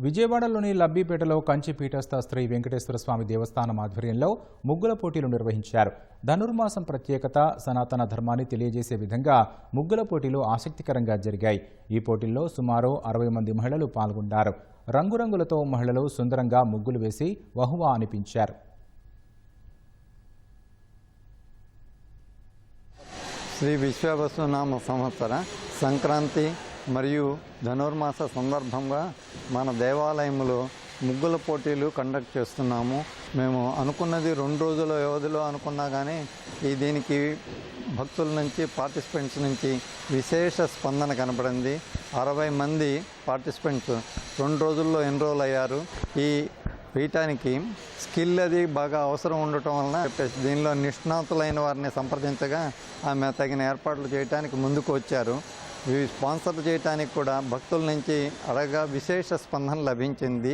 విజయవాడలోని లబ్బీపేటలో కంచి పీఠస్థ శ్రీ వెంకటేశ్వర స్వామి దేవస్థానం ఆధ్వర్యంలో ముగ్గుల పోటీలు నిర్వహించారు. ధనుర్మాసం ప్రత్యేకత సనాతన ధర్మాన్ని తెలియజేసే విధంగా ముగ్గుల పోటీలు ఆసక్తికరంగా జరిగాయి. ఈ పోటీల్లో సుమారు అరవై మంది మహిళలు పాల్గొన్నారు. రంగురంగులతో మహిళలు సుందరంగా ముగ్గులు వేసి వహువా అనిపించారు. శ్రీ విశ్వవసునామ సంవత్సర సంక్రాంతి మరియు ధనుర్మాస సందర్భంగా మన దేవాలయంలో ముగ్గుల పోటీలు కండక్ట్ చేస్తున్నాము. మేము అనుకున్నది రెండు రోజుల వ్యవధిలో అనుకున్నా కానీ ఈ దీనికి భక్తుల నుంచి పార్టిసిపెంట్స్ నుంచి విశేష స్పందన కనపడింది. అరవై మంది పార్టిసిపెంట్స్ రెండు రోజుల్లో ఎన్రోల్ అయ్యారు. ఈ వేయటానికి స్కిల్ అది బాగా అవసరం ఉండటం వలన చెప్పేసి దీనిలో నిష్ణాతులైన వారిని సంప్రదించగా ఆమె తగిన ఏర్పాట్లు చేయడానికి ముందుకు వచ్చారు. ఇవి స్పాన్సర్ చేయడానికి కూడా భక్తుల నుంచి అడగా విశేష స్పందన లభించింది.